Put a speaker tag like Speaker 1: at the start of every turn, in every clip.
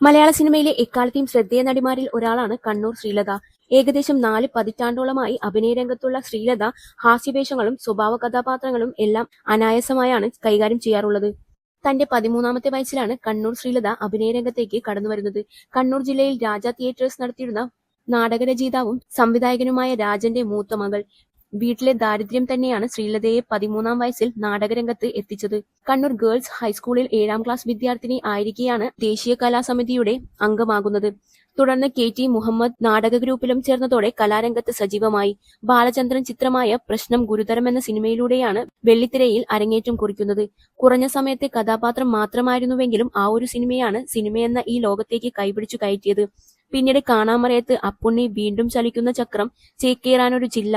Speaker 1: മലയാള സിനിമയിലെ എക്കാലത്തെയും ശ്രദ്ധേയ നടിമാരിൽ ഒരാളാണ് കണ്ണൂർ ശ്രീലത. ഏകദേശം നാല് പതിറ്റാണ്ടോളമായി അഭിനയരംഗത്തുള്ള ശ്രീലത ഹാസ്യവേഷങ്ങളും സ്വഭാവ കഥാപാത്രങ്ങളും എല്ലാം അനായാസമായാണ് കൈകാര്യം ചെയ്യാറുള്ളത്. തന്റെ പതിമൂന്നാമത്തെ വയസ്സിലാണ് കണ്ണൂർ ശ്രീലത അഭിനയരംഗത്തേക്ക് കടന്നുവരുന്നത് കണ്ണൂർ ജില്ലയിൽ രാജ തിയേറ്റേഴ്സ് നടത്തിയിരുന്ന നാടകരചയിതാവും സംവിധായകനുമായ രാജന്റെ മൂത്ത മകൾ. വീട്ടിലെ ദാരിദ്ര്യം തന്നെയാണ് ശ്രീലതയെ പതിമൂന്നാം വയസ്സിൽ നാടകരംഗത്ത് എത്തിച്ചത്. കണ്ണൂർ ഗേൾസ് ഹൈസ്കൂളിൽ ഏഴാം ക്ലാസ് വിദ്യാർത്ഥിനി ആയിരിക്കെയാണ് ദേശീയ കലാസമിതിയുടെ അംഗമാകുന്നത്. തുടർന്ന് കെ ടി മുഹമ്മദ് നാടക ഗ്രൂപ്പിലും ചേർന്നതോടെ കലാരംഗത്ത് സജീവമായി. ബാലചന്ദ്രൻ ചിത്രമായ പ്രശ്നം ഗുരുതരം എന്ന സിനിമയിലൂടെയാണ് വെള്ളിത്തിരയിൽ അരങ്ങേറ്റം കുറിക്കുന്നത്. കുറഞ്ഞ സമയത്തെ കഥാപാത്രം മാത്രമായിരുന്നുവെങ്കിലും ആ ഒരു സിനിമയാണ് സിനിമയെന്ന ഈ ലോകത്തേക്ക് കൈപിടിച്ചു കയറ്റിയത്. പിന്നീട് കാണാമറയത്ത് അപ്പുണ്ണി വീണ്ടും ചലിക്കുന്ന ചക്രം ചേക്കേറാനൊരു ജില്ല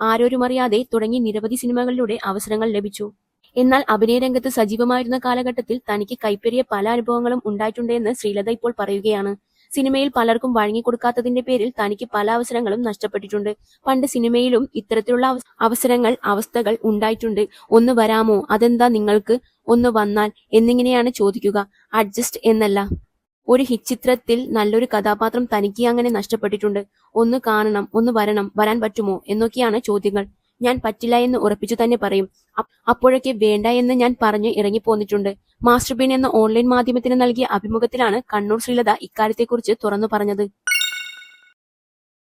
Speaker 1: ആരോരുമറിയാതെ തുടങ്ങി നിരവധി സിനിമകളിലൂടെ അവസരങ്ങൾ ലഭിച്ചു. എന്നാൽ അഭിനയരംഗത്ത് സജീവമായിരുന്ന കാലഘട്ടത്തിൽ തനിക്ക് കൈപ്പേറിയ പല അനുഭവങ്ങളും ഉണ്ടായിട്ടുണ്ടെന്ന് ശ്രീലത ഇപ്പോൾ പറയുകയാണ്. സിനിമയിൽ പലർക്കും വഴങ്ങിക്കൊടുക്കാത്തതിന്റെ പേരിൽ തനിക്ക് പല അവസരങ്ങളും നഷ്ടപ്പെട്ടിട്ടുണ്ട്. പണ്ട് സിനിമയിലും ഇത്തരത്തിലുള്ള അവസരങ്ങൾ അവസ്ഥകൾ ഉണ്ടായിട്ടുണ്ട്. ഒന്ന് വരാമോ? അതെന്താ നിങ്ങൾക്ക്? ഒന്ന് വന്നാൽ എന്നിങ്ങനെയാണ് ചോദിക്കുക. അഡ്ജസ്റ്റ് എന്നല്ല. ഒരു ഹിറ്റ് ചിത്രത്തിൽ നല്ലൊരു കഥാപാത്രം തനിക്ക് അങ്ങനെ നഷ്ടപ്പെട്ടിട്ടുണ്ട്. ഒന്ന് കാണണം ഒന്ന് വരണം വരാൻ പറ്റുമോ എന്നൊക്കെയാണ് ചോദ്യങ്ങൾ. ഞാൻ പറ്റില്ല എന്ന് ഉറപ്പിച്ചു തന്നെ പറയും. അപ്പ് അപ്പോഴൊക്കെ വേണ്ട എന്ന് ഞാൻ പറഞ്ഞു ഇറങ്ങിപ്പോന്നിട്ടുണ്ട്. മാസ്റ്റർ ബീൻ എന്ന ഓൺലൈൻ മാധ്യമത്തിന് നൽകിയ അഭിമുഖത്തിലാണ് കണ്ണൂർ ശ്രീലത ഇക്കാര്യത്തെക്കുറിച്ച് തുറന്നു പറഞ്ഞത്.